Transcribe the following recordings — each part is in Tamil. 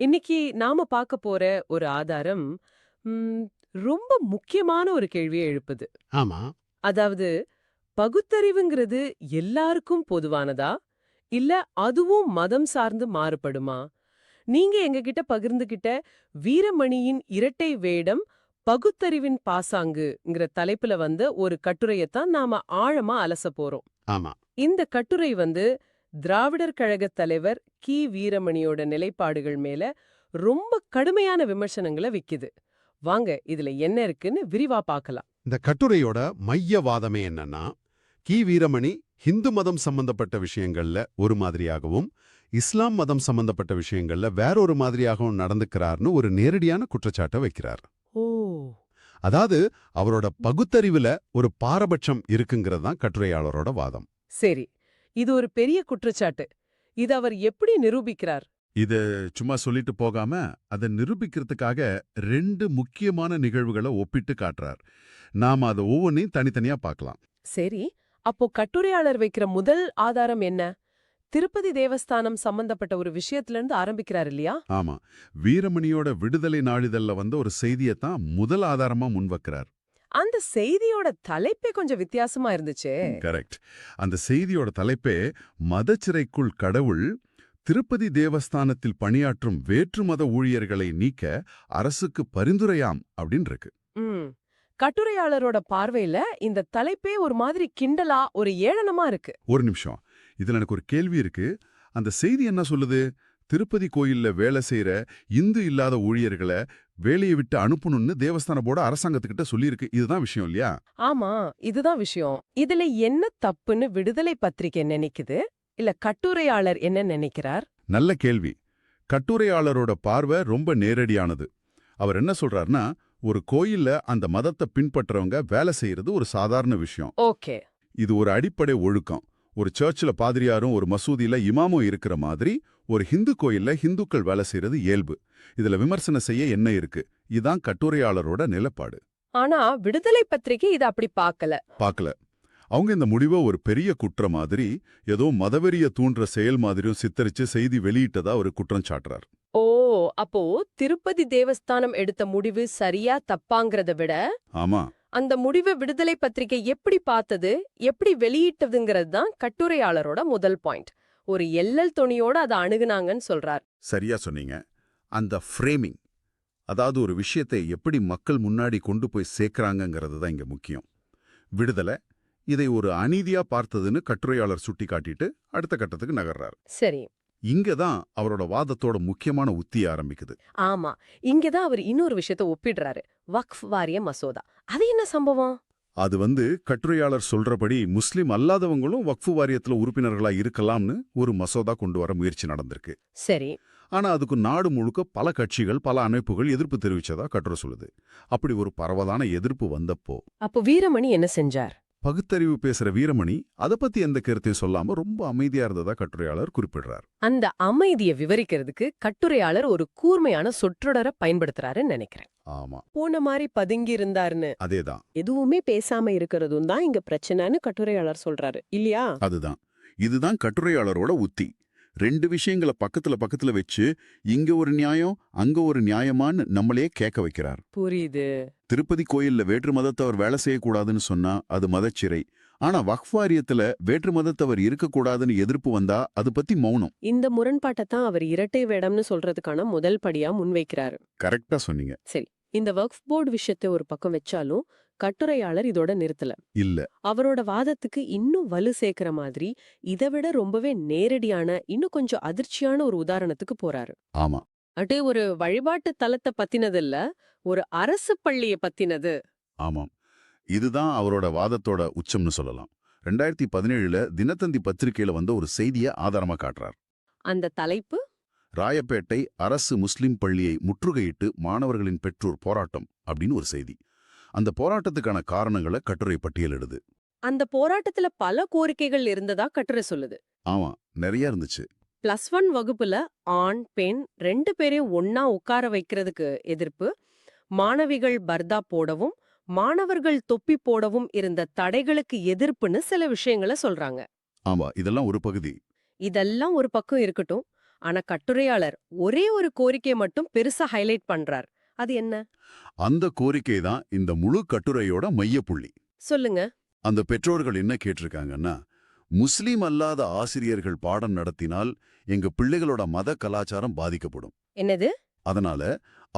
இன்னைக்கு நாம பார்க்க போற ஒரு ஆதாரம் ம், ரொம்ப முக்கியமான ஒரு கேள்வியை எழுப்புது. ஆமா. அதாவது பகுத்தறிவுங்கிறது எல்லாருக்கும் பொதுவானதா? இல்ல அதுவும் மதம் சார்ந்து மாறுபடுமா? நீங்க எங்ககிட்ட பகிர்ந்துகிட்ட வீரமணியின் இரட்டை வேடம் பகுத்தறிவின் பாசாங்குங்கிற தலைப்புல வந்த ஒரு கட்டுரையத்தான் நாம ஆழமா அலச போறோம். ஆமா. இந்த கட்டுரை வந்து திராவிடர் கழகத் தலைவர் கி. வீரமணியோட நிலைப்பாடுகள் மேல ரொம்ப கடுமையான விமர்சனங்களை வைக்குது. வாங்க இதுல என்ன இருக்குன்னு விரிவா பார்க்கலாம் இந்த கட்டுரையோட மையவாதமே என்னன்னா கி. வீரமணி ஹிந்து மதம் சம்பந்தப்பட்ட விஷயங்கள்ல ஒரு மாதிரியாகவும் இஸ்லாம் மதம் சம்பந்தப்பட்ட விஷயங்கள்ல வேற ஒரு மாதிரியாகவும் நடந்துக்கிறார்னு ஒரு நேரடியான குற்றச்சாட்டை வைக்கிறார். ஓ. அதாவது அவரோட பகுத்தறிவுல ஒரு பாரபட்சம் இருக்குங்கிறது தான் கட்டுரையாளரோட வாதம். சரி இது ஒரு பெரிய குற்றச்சாட்டு. இது அவர் எப்படி நிரூபிக்கிறார்? இது சும்மா சொல்லிட்டு போகாம அதை நிரூபிக்கிறதுக்காக ரெண்டு முக்கியமான நிகழ்வுகளை ஒப்பிட்டு காட்டுறார். நாம அதை ஒவ்வொன்றையும் தனித்தனியா பார்க்கலாம். சரி அப்போ கட்டுரையாளர் வைக்கிற முதல் ஆதாரம் என்ன? திருப்பதி தேவஸ்தானம் சம்பந்தப்பட்ட ஒரு விஷயத்துல இருந்து ஆரம்பிக்கிறார் இல்லையா? ஆமா. வீரமணியோட விடுதலை நாளிதழ்ல வந்த ஒரு செய்தியைத்தான் முதல் ஆதாரமா முன்வைக்கிறார். அந்த செய்தியோட தலைப்பே கொஞ்சம் வித்தியாசமா இருந்துச்சே. கரெக்ட். அந்த செய்தியோட தலைப்பே மதச்சிறைக்குள் கடவுள் திருப்பதி தேவஸ்தானத்தில் பணியாற்றும் வேற்று மத ஊழியர்களை நீக்க அரசுக்கு பரிந்துரையாம் அப்படின்னு இருக்கு. கட்டுரையாளரோட பார்வையில இந்த தலைப்பே ஒரு மாதிரி கிண்டலா ஒரு ஏளனமா இருக்கு. ஒரு நிமிஷம். இதுல எனக்கு ஒரு கேள்வி இருக்கு. அந்த செய்தி என்ன சொல்லுது? திருப்பதி கோயில்ல வேலை செய்யற இந்து இல்லாத ஊழியர்களை வேலையை விட்டு அனுப்பணும்னு தேவஸ்தான போர்டு அரசாங்கத்துக்கிட்ட சொல்லியிருக்கு. இதுதான் விஷயம் இல்லையா? ஆமா இதுதான் விஷயம். இதுல என்ன தப்புன்னு விடுதலை பத்திரிகை நினைக்குது? இல்ல கட்டுரையாளர் என்ன நினைக்கிறார்? நல்ல கேள்வி. கட்டுரையாளரோட பார்வை ரொம்ப நேரடியானது. அவர் என்ன சொல்றாருன்னா ஒரு கோயில்ல அந்த மதத்தை பின்பற்றவங்க வேலை செய்யறது ஒரு சாதாரண விஷயம். ஓகே. இது ஒரு அடிப்படை ஒழுக்கம். ஒரு சர்ச்சில் பாதிரியாரும் ஒரு மசூதியில இமாமும் இருக்கிற மாதிரி ஒரு ஹிந்து கோயில்ல ஹிந்துக்கள் வேலை செய்யறது இயல்பு. இதுல விமர்சனம் செய்ய என்ன இருக்கு. இதான் கட்டுரையாளரோட நிலப்பாடு. ஆனா விடுதலை பத்திரிகை இத அப்படி பார்க்கல பார்க்கல அவங்க இந்த முடிவை ஒரு பெரிய குற்ற மாதிரி ஏதோ மதவெறிய தூண்டுற செயல் மாதிரியும் சித்தரிச்சு செய்தி வெளியிட்டதா ஒரு குற்றம் சாட்டுறார். ஓ அப்போ திருப்பதி தேவஸ்தானம் எடுத்த முடிவு சரியா தப்பாங்கிறத விட ஆமா. அந்த முடிவை விடுதலை பத்திரிகை எப்படி பார்த்தது எப்படி வெளியிட்டதுங்கிறது தான் கட்டுரையாளரோட முதல் பாயிண்ட். ஒரு எல்லல் துணியோட அதை அணுகுனாங்கன்னு சொல்றார். சரியா சொன்னீங்க. அந்த ஃப்ரேமிங் அதாவது ஒரு விஷயத்தை எப்படி மக்கள் முன்னாடி கொண்டு போய் சேர்க்கறாங்கங்கிறது தான் இங்க முக்கியம். விடுதலை இதை ஒரு அநீதியா பார்த்ததுன்னு கட்டுரையாளர் சுட்டி காட்டிட்டு அடுத்த கட்டத்துக்கு நகர்றார். சரி. இங்க தான் அவரோட வாதத்தோட முக்கியமான உத்தி ஆரம்பிக்குது. ஆமா. இங்கதான் அவர் இன்னொரு விஷயத்த ஒப்பிடுறாரு. வக்ஃப் வாரிய மசோதா. அது என்ன சம்பவம்? அது வந்து கட்டுரையாளர் சொல்றபடி முஸ்லிம் அல்லாதவங்களும் வக்ஃபு வாரியத்துல உறுப்பினர்களா இருக்கலாம்னு ஒரு மசோதா கொண்டு வர முயற்சி நடந்திருக்கு. சரி. ஆனா அதுக்கு நாடு முழுக்க பல கட்சிகள் பல அமைப்புகள் எதிர்ப்பு தெரிவிச்சதா கட்டுரை சொல்லுது. அப்படி ஒரு பரவலான எதிர்ப்பு வந்தப்போ அப்போ வீரமணி என்ன செஞ்சார்? பகுத்தறிவு பேசுற வீரமணி அத பத்தி எந்த கருத்தையும் சொல்லாம ரொம்ப அமைதியா இருந்ததா கட்டுரையாளர் குறிப்பிடுறார். அந்த அமைதியை விவரிக்கிறதுக்கு கட்டுரையாளர் ஒரு கூர்மையான சொற்றொடரை பயன்படுத்துறாருன்னு நினைக்கிறேன். ஆமா. போன மாதிரி பதுங்கி இருந்தாருன்னு. அதேதான். எதுவுமே பேசாம இருக்கிறதும் தான் இங்க பிரச்சனைன்னு கட்டுரையாளர் சொல்றாரு. இல்லையா? அதுதான். இதுதான் கட்டுரையாளரோட உத்தி. ரெண்டு விஷயங்களை பக்கத்துல பக்கத்துல வச்சு இங்க ஒரு நியாயம் அங்க ஒரு நியாயமான்னு நம்மளே கேட்க வைக்கிறார். புரியுது. திருப்பதி கோயில்ல வேற்று மதத்தவர் வேலை செய்யக்கூடாதுன்னு சொன்னா அது மதச்சிறை. ஆனா வக்ஃப் வாரியத்துல வேற்று மதத்தவர் இருக்கக்கூடாதுன்னு எதிர்ப்பு வந்தா அது பத்தி மௌனம். இந்த முரண்பாட்டை தான் அவர் இரட்டை வேடம்னு சொல்றதுக்கான முதல் படியா முன்வைக்கிறாரு. கரெக்டா சொன்னீங்க. இந்த வக்ஃப் போர்டு விஷயத்தை ஒரு பக்கம் வச்சாலும் கட்டுரையாளர் இதோட நிறுத்தல. இல்ல. அவரோட வாதத்துக்கு இன்னும் வலு சேர்க்கிற மாதிரி இதை விட ரொம்பவே நேரடியான இன்னும் கொஞ்சம் அதிர்ச்சியான ஒரு உதாரணத்துக்கு போறாரு. ஆமா. அட்டே ஒரு வழிபாட்டு தலத்தை பத்தினது இல்ல ஒரு அரசு பள்ளிய பத்தினது. ஆமாம் இதுதான் அவரோட வாதத்தோட உச்சம்னு சொல்லலாம். ரெண்டாயிரத்தி பதினேழுல தினத்தந்தி பத்திரிகையில வந்த ஒரு செய்தியை ஆதாரமா காட்டுறார். அந்த தலைப்பு? ராயப்பேட்டை அரசு முஸ்லிம் பள்ளியை முற்றுகையிட்டு மாணவர்களின் பெற்றோர் போராட்டம் அப்படின்னு ஒரு செய்தி. அந்த போராட்டத்துக்கான காரணங்களை கட்டுரை பட்டியலிடுது அந்த போராட்டத்துல பல கோரிக்கைகள் இருந்ததா கட்டுரை சொல்லுது. ஆமா நிறைய இருந்துச்சு. பிளஸ் ஒன் வகுப்புல ஆண் பெண் ரெண்டு பேரையும் ஒன்னா உட்கார வைக்கிறதுக்கு எதிர்ப்பு மாணவிகள் பர்தா போடவும் மாணவர்கள் தொப்பி போடவும் இருந்த தடைகளுக்கு எதிர்ப்புன்னு சில விஷயங்களை சொல்றாங்க. ஆமா இதெல்லாம் ஒரு பகுதி. இதெல்லாம் ஒரு பக்கம் இருக்கட்டும். ஆனா கட்டுரையாளர் ஒரே ஒரு கோரிக்கையை மட்டும் பெருசா ஹைலைட் பண்றார். அது என்ன? அந்த கோரிக்கை தான் இந்த முழு கட்டுரையோட மையப்புள்ளி. சொல்லுங்க. அந்த பெற்றோர்கள் என்ன கேட்டிருக்காங்கன்னா முஸ்லீம் அல்லாத ஆசிரியர்கள் பாடம் நடத்தினால் எங்க பிள்ளைகளோட மத கலாச்சாரம் பாதிக்கப்படும். என்னது? அதனால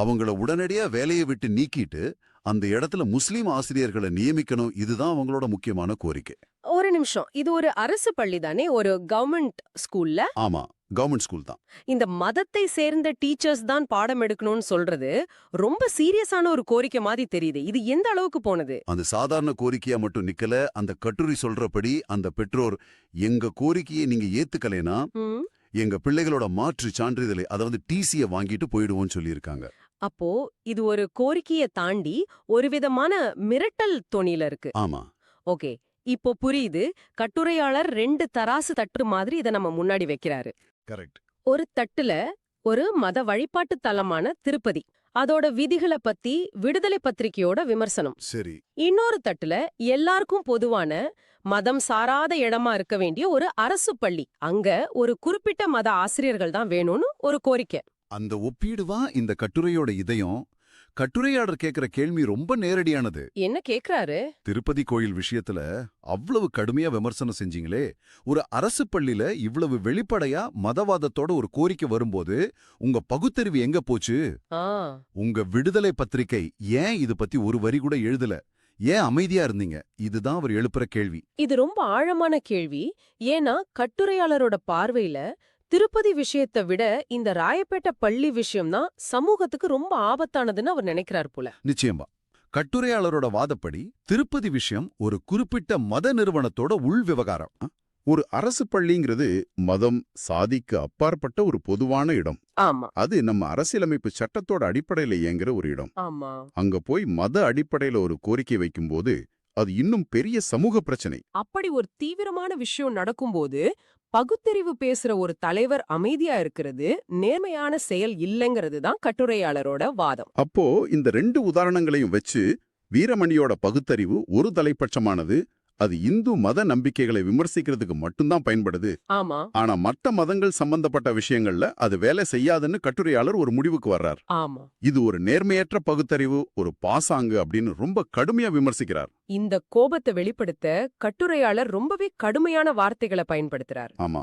அவங்கள உடனடியா வேலையை விட்டு நீக்கிட்டு அந்த இடத்துல முஸ்லீம் ஆசிரியர்களை நியமிக்கணும். இதுதான் அவங்களோட முக்கியமான கோரிக்கை. ஒரு நிமிஷம். இது ஒரு அரசு பள்ளி தானே ஒரு கவர்மெண்ட் ஸ்கூல்ல ஆமா. கவர்மெண்ட் ஸ்கூல் தான். இந்த மதத்தை சேர்ந்த டீச்சர்ஸ் தான் பாடம் எடுக்கணும்னு சொல்றது ரொம்ப சீரியஸான ஒரு கோரிக்கை மாதிரி தெரியுது. இது எந்த அளவுக்கு போனது? அந்த சாதாரண கோரிக்கையா மட்டும் நிக்கல அந்த கட்டுரை சொல்றபடி அந்த பெற்றோர் எங்க கோரிக்கையை நீங்க ஏத்துக்கலைனா. எங்க பிள்ளைகளோட மாற்று சான்றிதழை அதாவது டிசிய வாங்கிட்டு போயிடுவோம்னு சொல்லியிருக்காங்க. அப்போ இது ஒரு கோரிக்கையை தாண்டி ஒரு விதமான மிரட்டல் தொனியில இருக்கு. ஆமா. ஓகே இப்போ புரியுது. கட்டுரையாளர் ரெண்டு தராசு தட்டு மாதிரி இதை நம்ம முன்னாடி வைக்கிறாரு. கரெக்ட் ஒரு தட்டுல ஒரு மத வழிபாட்டு தலமான திருப்பதி. அதோட விதிகளை பத்தி விடுதலை பத்திரிகையோட விமர்சனம். சரி. இன்னொரு தட்டுல எல்லாருக்கும் பொதுவான மதம் சாராத இடமா இருக்க வேண்டிய ஒரு அரசு பள்ளி. அங்க ஒரு குறிப்பிட்ட மத ஆசிரியர்கள் தான் வேணும்னு ஒரு கோரிக்கை. அந்த ஒப்பீடுவா இந்த கட்டுரையோட இதயம் கட்டுரையாளர் கேக்குற கேள்வி ரொம்ப நேரடியானது. என்ன கேக்குறாரு? திருப்பதி கோயில் விஷயத்துல அவ்வளவு கடுமையா விமர்சனம் செஞ்சீங்களே ஒரு அரசு பள்ளியில இவ்வளவு வெளிப்படையா மதவாதத்தோட ஒரு கோரிக்கை வரும்போது உங்க பகுத்தறிவு எங்க போச்சு? உங்க விடுதலை பத்திரிக்கை ஏன் இது பத்தி ஒரு வரி கூட எழுதல? ஏன் அமைதியா இருந்தீங்க? இதுதான் அவர் எழுப்புற கேள்வி. இது ரொம்ப ஆழமான கேள்வி. ஏன்னா கட்டுரையாளரோட பார்வையில திருப்பதி விஷயத்தை விட இந்த ராயப்பேட்டை பள்ளி விஷயம்தான் சமூகத்துக்கு ரொம்ப ஆபத்தானதுன்னு அவர் நினைக்கிறார் போல. நிச்சயமா. கட்டுரையாளரோட வாதப்படி திருப்பதி விஷயம் ஒரு குறிப்பிட்ட மத நிறுவனத்தோட உள் விவகாரம். ஒரு அரசு பள்ளிங்கிறது மதம் சாதிக்கு அப்பாற்பட்ட ஒரு பொதுவான இடம். ஆமா. அது நம்ம அரசியலமைப்பு சட்டத்தோட அடிப்படையில இயங்குற ஒரு இடம். ஆமா. அங்க போய் மத அடிப்படையில ஒரு கோரிக்கை வைக்கும்போது அது இன்னும் பெரிய சமூக பிரச்சனை. அப்படி ஒரு தீவிரமான விஷயம் நடக்கும்போது பகுத்தறிவு பேசுற ஒரு தலைவர் அமைதியா இருக்கிறது நேர்மையான செயல் இல்லைங்கிறது தான் கட்டுரையாளரோட வாதம். அப்போ இந்த ரெண்டு உதாரணங்களையும் வச்சு வீரமணியோட பகுத்தறிவு ஒரு தலைப்பட்சமானது அது இந்து மத நம்பிக்கைகளை விமர்சிக்கிறதுக்கு மட்டும்தான் பயன்படுது. ஆமா. ஆனா மற்ற மதங்கள் சம்பந்தப்பட்ட விஷயங்கள்ல அது வேலை செய்யாதுன்னு கட்டுரையாளர் ஒரு முடிவுக்கு வர்றார். ஆமா. இது ஒரு நேர்மையற்ற பகுத்தறிவு ஒரு பாசாங்கு அப்படின்னு ரொம்ப கடுமையா விமர்சிக்கிறார். இந்த கோபத்தை வெளிப்படுத்த கட்டுரையாளர் ரொம்பவே கடுமையான வார்த்தைகளை பயன்படுத்துறார். ஆமா.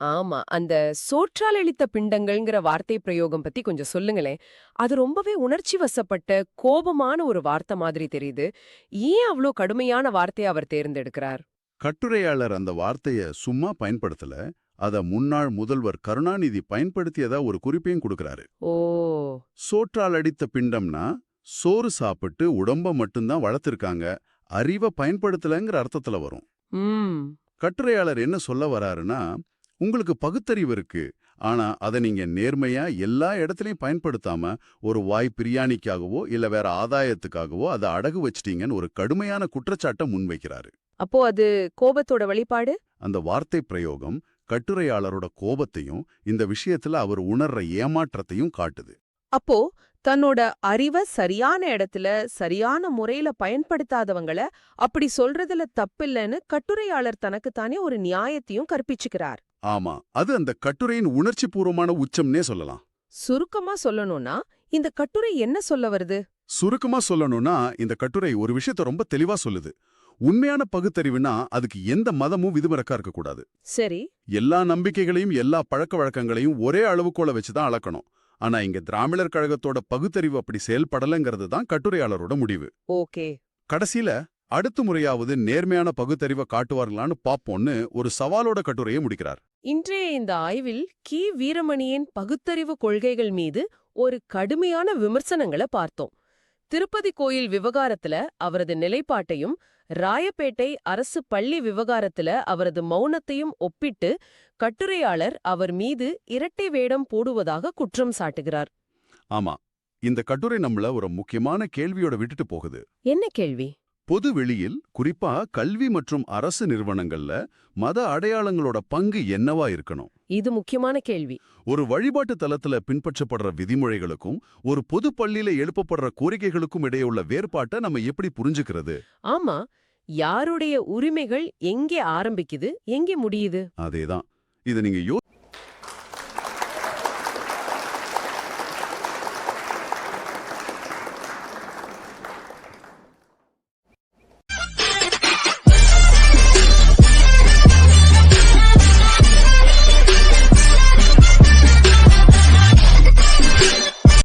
ஆமா. அந்த சோற்றால் அளித்த பிண்டங்கள்ங்கிற வார்த்தை பிரயோகம் பத்தி கொஞ்சம் சொல்லுங்களேன். அது ரொம்பவே உணர்ச்சி வசப்பட்ட கோபமான ஒரு வார்த்தை மாதிரி தெரியுது. ஏன் அவ்ளோ கடுமையான வார்த்தையை அவர் தேர்ந்தெடுக்கிறார்? கட்டுரையாளர் அந்த வார்த்தைய சும்மா பயன்படுத்தல. அத முன்னாள் முதல்வர் கருணாநிதி பயன்படுத்தியதா ஒரு குறிப்பையும் கொடுக்கறாரு. ஓ. சோற்றால் அடித்த பிண்டம்னா சோறு சாப்பிட்டு உடம்ப மட்டும்தான் வளர்த்திருக்காங்க. அறிவை பயன்படுத்தலங்கிற அர்த்தத்துல வரும். கட்டுரையாளர் என்ன சொல்ல வராருன்னா உங்களுக்கு பகுத்தறிவு இருக்கு. ஆனா அதை நீங்க நேர்மையா எல்லா இடத்துலயும் பயன்படுத்தாம ஒரு வாய் பிரியாணிக்காகவோ இல்ல வேற ஆதாயத்துக்காகவோ அதை அடகு வச்சிட்டீங்கன்னு ஒரு கடுமையான குற்றச்சாட்டை முன்வைக்கிறாரு. அப்போ அது கோபத்தோட வெளிப்பாடு? அந்த வார்த்தை பிரயோகம் கட்டுரையாளரோட கோபத்தையும் இந்த விஷயத்துல அவர் உணர்ற ஏமாற்றத்தையும் காட்டுது. அப்போ தன்னோட அறிவை சரியான இடத்துல சரியான முறையில பயன்படுத்தாதவங்கள அப்படி சொல்றதுல தப்பில்லைன்னு கட்டுரையாளர் தனக்குத்தானே ஒரு நியாயத்தையும் கற்பிச்சுக்கிறார். ஆமா அது அந்த கட்டுரையின் உணர்ச்சி பூர்வமான உச்சம்னே சொல்லலாம். சுருக்கமா சொல்லணும்னா இந்த கட்டுரை என்ன சொல்ல வருது? சுருக்கமா சொல்லணும்னா இந்த கட்டுரை ஒரு விஷயத்த ரொம்ப தெளிவா சொல்லுது. உண்மையான பகுத்தறிவுனா அதுக்கு எந்த மதமும் விதிவிலக்கா இருக்கக்கூடாது. சரி. எல்லா நம்பிக்கைகளையும் எல்லா பழக்க வழக்கங்களையும் ஒரே அளவுகோல வச்சு தான் அளக்கணும். ஆனா இங்க திராமிழர் கழகத்தோட பகுத்தறிவு அப்படி செயல்படலைங்கிறது தான் கட்டுரையாளரோட முடிவு. ஓகே. கடைசியில அடுத்த முறையாவது நேர்மையான பகுத்தறிவை காட்டுவார்களான்னு பாப்போம்னு ஒரு சவாலோட கட்டுரையை முடிக்கிறார். இன்றைய இந்த ஆய்வில் கி. வீரமணியின் பகுத்தறிவு கொள்கைகள் மீது ஒரு கடுமையான விமர்சனங்களை பார்த்தோம். திருப்பதி கோயில் விவகாரத்துல அவரது நிலைப்பாட்டையும் ராயப்பேட்டை அரசு பள்ளி விவகாரத்துல அவரது மௌனத்தையும் ஒப்பிட்டு கட்டுரையாளர் அவர் மீது இரட்டை வேடம் போடுவதாக குற்றம் சாட்டுகிறார். ஆமா இந்த கட்டுரை நம்மள ஒரு முக்கியமான கேள்வியோட விட்டுட்டு போகுது. என்ன கேள்வி? பொது வெளியில் குறிப்பா கல்வி மற்றும் அரசு நிறுவனங்கள்ல மத அடையாளங்களோட பங்கு என்னவா இருக்கணும்? இது முக்கியமான கேள்வி. ஒரு வழிபாட்டு தலத்துல பின்பற்றப்படுற விதிமுறைகளுக்கும் ஒரு பொது பள்ளியில எழுப்பப்படுற கோரிக்கைகளுக்கும் இடையே உள்ள வேறுபாட்டை நம்ம எப்படி புரிஞ்சுக்கிறது? ஆமா யாருடைய உரிமைகள் எங்கே ஆரம்பிக்குது எங்கே முடியுது? அதேதான். இதை நீங்க